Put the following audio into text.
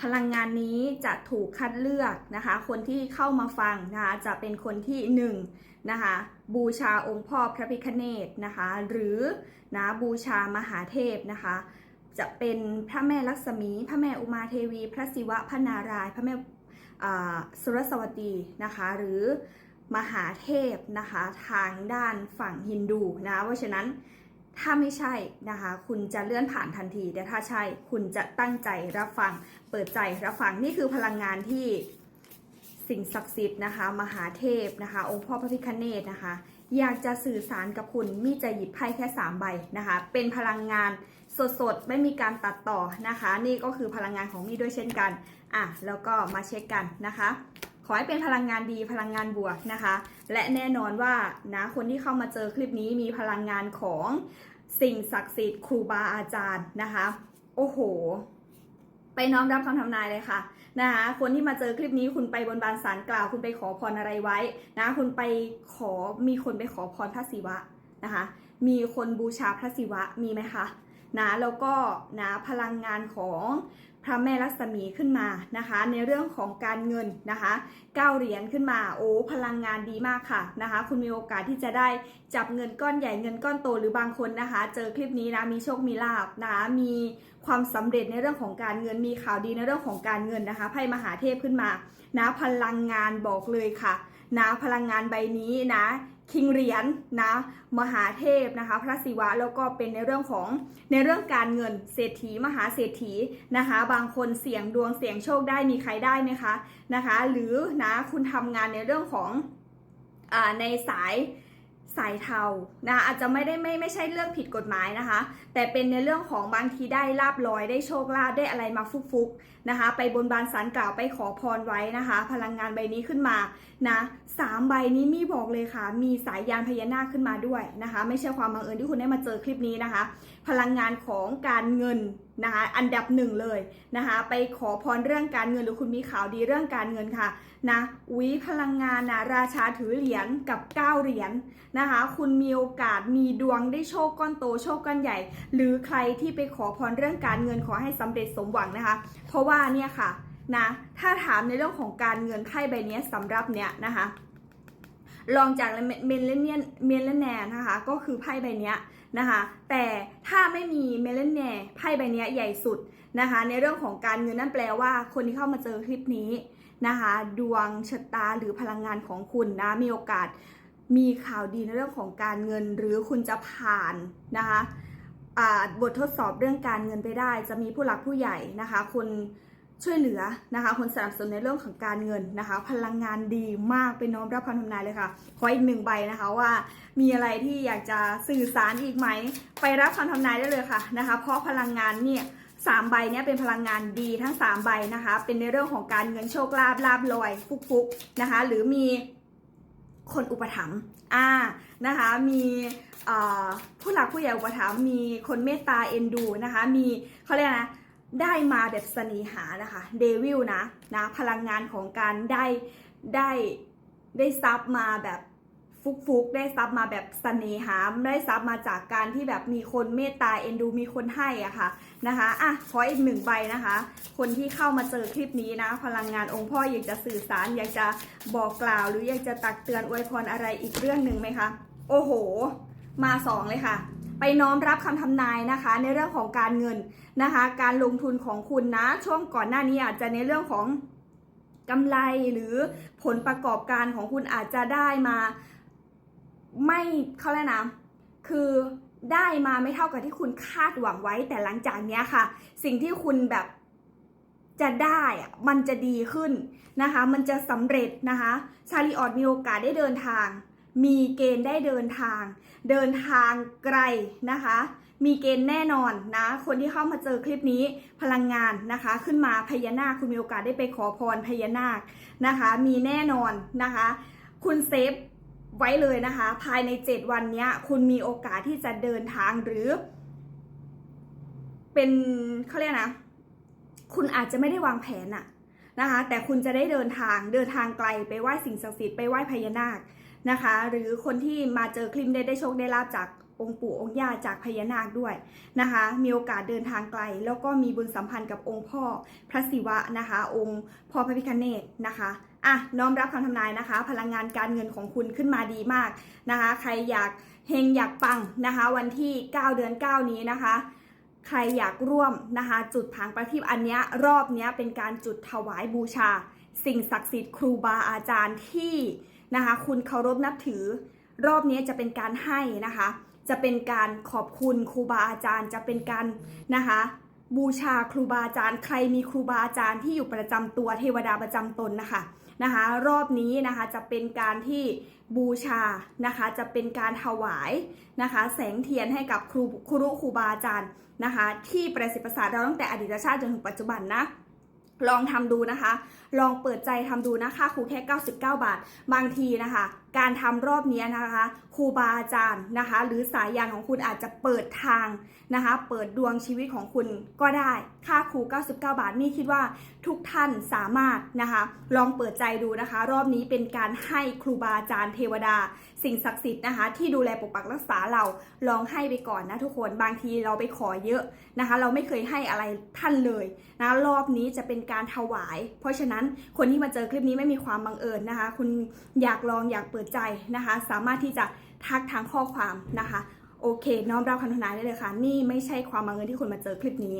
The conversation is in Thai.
พลังงานนี้จะถูกคัดเลือกนะคะ คนที่เข้ามาฟังนะคะจะเป็นคนที่หนึ่งนะคะบูชาองค์พ่อพระพิฆเนศนะคะ หรือนะบูชามหาเทพนะคะ จะเป็นพระแม่ลักษมี พระแม่อุมาเทวี พระศิวะพระนารายพระแม่สุรสวัสดีนะคะ หรือมหาเทพนะคะทางด้านฝั่งฮินดูนะเพราะฉะนั้น ถ้าไม่ใช่นะคะ คุณจะเลื่อนผ่านทันที แต่ถ้าใช่คุณจะตั้งใจรับฟัง เปิดใจรับฟังนี่คือพลังงานที่สิ่งศักดิ์สิทธิ์นะคะ มหาเทพนะคะ องค์พ่อพระพิฆเนศนะคะ อยากจะสื่อสารกับคุณมีจะหยิบไพ่แค่3ใบนะคะ เป็นพลังงานสดๆ ไม่มีการตัดต่อนะคะ นี่ก็คือพลังงานของมีด้วยเช่นกันอะแล้วก็มาเช็คกันนะคะ ขอให้เป็นพลังงานดีพลังงานบวกนะคะ และแน่นอนว่านะคนที่เข้ามาเจอคลิปนี้มีพลังงานของ สิ่งศักดิ์สิทธิ์ครูบาอาจารย์นะคะ โอ้โห ไปน้อมรับคำทำนายเลยค่ะนะคะคนที่มาเจอคลิปนี้คุณไปบนบานสารกล่าว คุณไปขอพรอะไรไว้นะคุณไปขอมีคนไปขอพรพระศิวะนะคะ มีคนบูชาพระศิวะมีไหมคะ นะแล้วก็นะพลังงานของพระแม่ลักษมีขึ้นมานะคะ ในเรื่องของการเงินนะคะเก้าเหรียญขึ้นมาโอ้พลังงานดีมากค่ะนะคะ คุณมีโอกาสที่จะได้จับเงินก้อนใหญ่เงินก้อนโตหรือบางคนนะคะ เจอคลิปนี้นะมีโชคมีลาบนะะมีความสำเร็จในเรื่องของการเงินมีข่าวดีในเรื่องของการเงินนะคะไพ่มหาเทพขึ้นมานะพลังงานบอกเลยค่ะ นะพลังงานใบนี้นะคิงเหรียญนะมหาเทพนะคะพระศิวะแล้วก็เป็นในเรื่องของในเรื่องการเงินเศรษฐีมหาเศรษฐีนะคะ บางคนเสี่ยงดวงเสี่ยงโชคได้มีใครได้ไหมคะนะคะ หรือนะคุณทำงานในเรื่องของอในสาย สายเทานะอาจจะไม่ได้ไม่ไม่ใช่เรื่องผิดกฎหมายนะคะ แต่เป็นในเรื่องของบางทีได้ลาบลอยได้โชคลาภได้อะไรมาฟุกๆนะคะ ไปบนบานสารกล่าวไปขอพรไว้นะคะ พลังงานใบนี้ขึ้นมานะสามใบนี้มีบอกเลยค่ะ มีสายยานพญานาคขึ้นมาด้วยนะคะ ไม่ใช่ความบังเอิญที่คุณได้มาเจอคลิปนี้นะคะ พลังงานของการเงิน นะคะอันดับหนึ่งเลยนะคะไปขอพรเรื่องการเงินหรือคุณมีข่าวดีเรื่องการเงินค่ะนะวิพลังงานนะราชาถือเหรียญกับเก้าเหรียญนะคะคุณมีโอกาสมีดวงได้โชคก้อนโตโชคก้อนใหญ่ หรือใครที่ไปขอพรเรื่องการเงินขอให้สำเร็จสมหวังนะคะ เพราะว่าเนี่ยค่ะนะถ้าถามในเรื่องของการเงินไพ่ใบนี้สำหรับเนี่ยนะคะ ลองจากเมลเลเนียนเมลเลนแนนะคะ ก็คือไพ่ใบนี้นะคะ แต่ถ้าไม่มีเมลเลนแนไพ่ใบนี้ใหญ่สุดนะคะ ในเรื่องของการเงินนั่นแปลว่า คนที่เข้ามาเจอคลิปนี้นะคะ ดวงชะตาหรือพลังงานของคุณนะมีโอกาสมีข่าวดีในเรื่องของการเงินหรือคุณจะผ่านนะคะบททดสอบเรื่องการเงินไปได้ จะมีผู้หลักผู้ใหญ่นะคะ คน ช่วยเหลือนะคะคนสนับสนุนในเรื่องของการเงินนะคะ พลังงานดีมากเป็นน้อมรับคำทำนายเลยค่ะ ขออีกหนึ่งใบนะคะว่า มีอะไรที่อยากจะสื่อสารอีกไหม ไปรับคำทำนายได้เลยค่ะนะคะ เพราะพลังงานเนี่ยสามใบเนี่ยเป็นพลังงานดีทั้งสามใบนะคะ เป็นในเรื่องของการเงินโชคลาภลาบลอยฟุกฟุกๆนะคะ หรือมีคนอุปถัมภ์อ่านะคะ มีผู้หลักผู้ใหญ่อุปถัมภ์มีคนเมตตาเอ็นดูนะคะ มีเขาเรียกนะ ได้มาแบบเสน่หานะคะเดวิลนะนะพลังงานของการได้ได้ได้ซับมาแบบฟุกฟุกๆได้ซับมาแบบเสน่หาได้ซับมาจากการที่แบบมีคนเมตตาเอ็นดูมีคนให้อะค่ะนะคะอะขออีกหนึ่งใบนะคะ คนที่เข้ามาเจอคลิปนี้นะ พลังงานองค์พ่ออยากจะสื่อสาร อยากจะบอกกล่าว หรืออยากจะตักเตือนอวยพรอะไรอีกเรื่องหนึ่งไหมคะ โอ้โห มาสองเลยค่ะ ไปน้อมรับคำทำนายนะคะ ในเรื่องของการเงินนะคะ การลงทุนของคุณนะ ช่วงก่อนหน้านี้อาจจะในเรื่องของกำไรหรือผลประกอบการของคุณอาจจะได้มา ไม่เขาเรียกนะคือได้มาไม่เท่ากับที่คุณคาดหวังไว้ แต่หลังจากเนี้ยค่ะ สิ่งที่คุณแบบจะได้มันจะดีขึ้นนะคะ มันจะสำเร็จนะคะ ชาลีออดมีโอกาสได้เดินทาง มีเกณฑ์ได้เดินทาง เดินทางไกลนะคะ มีเกณฑ์แน่นอนนะ คนที่เข้ามาเจอคลิปนี้พลังงานนะคะ ขึ้นมาพญานาคคุณมีโอกาสได้ไปขอพรพญานาคนะคะ มีแน่นอนนะคะ คุณเซฟไว้เลยนะคะ ภายใน 7 วันนี้คุณมีโอกาสที่จะเดินทางหรือ เป็นเขาเรียกนะ คุณอาจจะไม่ได้วางแผนอะนะคะ แต่คุณจะได้เดินทางเดินทางไกลไปไหว้สิ่งศักดิ์สิทธิ์ไปไหว้พญานาค นะคะ หรือคนที่มาเจอคลิปได้ได้โชคได้ลาบจากองค์ปู่องค์ย่าจากพญานาคด้วยนะคะ มีโอกาสเดินทางไกล แล้วก็มีบุญสัมพันธ์กับองค์พ่อพระศิวะนะคะ องค์พ่อพระพิฆเนศนะคะอะน้อมรับคำทำนายนะคะ พลังงานการเงินของคุณขึ้นมาดีมากนะคะ ใครอยากเฮงอยากปังนะคะ วันที่ 9 เดือน 9 นี้นะคะ ใครอยากร่วมนะคะ จุดผางประทีปอันนี้รอบนี้เป็นการจุดถวายบูชา สิ่งศักดิ์สิทธิ์ครูบาอาจารย์ที่ นะคะ คุณเคารพนับถือ รอบนี้จะเป็นการให้นะคะ จะเป็นการขอบคุณครูบาอาจารย์ จะเป็นการนะคะบูชาครูบาอาจารย์ ใครมีครูบาอาจารย์ที่อยู่ประจำตัวเทวดาประจำตนนะคะนะคะ รอบนี้นะคะจะเป็นการที่บูชานะคะ จะเป็นการถวายนะคะ แสงเทียนให้กับครูครูครูบาอาจารย์นะคะ ที่ประสิทธิ์ประสาทเราตั้งแต่อดีตชาติจนถึงปัจจุบันนะ ลองทำดูนะคะ ลองเปิดใจทำดูนะค่าครูแค่ 99 บาท บางทีนะคะ การทำรอบนี้นะคะครูบาอาจารย์นะคะ หรือสายยานของคุณอาจจะเปิดทางนะคะ เปิดดวงชีวิตของคุณก็ได้ ค่าครู 99 บาทนี่คิดว่าทุกท่านสามารถนะคะ ลองเปิดใจดูนะคะ รอบนี้เป็นการให้ครูบาอาจารย์เทวดา สิ่งศักดิ์สิทธิ์นะคะ ที่ดูแลปกปักรักษาเราลองให้ไปก่อนนะทุกคนบางทีเราไปขอเยอะนะคะ เราไม่เคยให้อะไรท่านเลยนะรอบนี้จะเป็นการถวาย เพราะฉะนั้นคนที่มาเจอคลิปนี้ไม่มีความบังเอิญนะคะ คุณอยากลองอยากเปิดใจนะคะ สามารถที่จะทักทางข้อความนะคะ โอเค น้อมรับคำทนายได้เลยค่ะ นี่ไม่ใช่ความบังเอิญที่คุณมาเจอคลิปนี้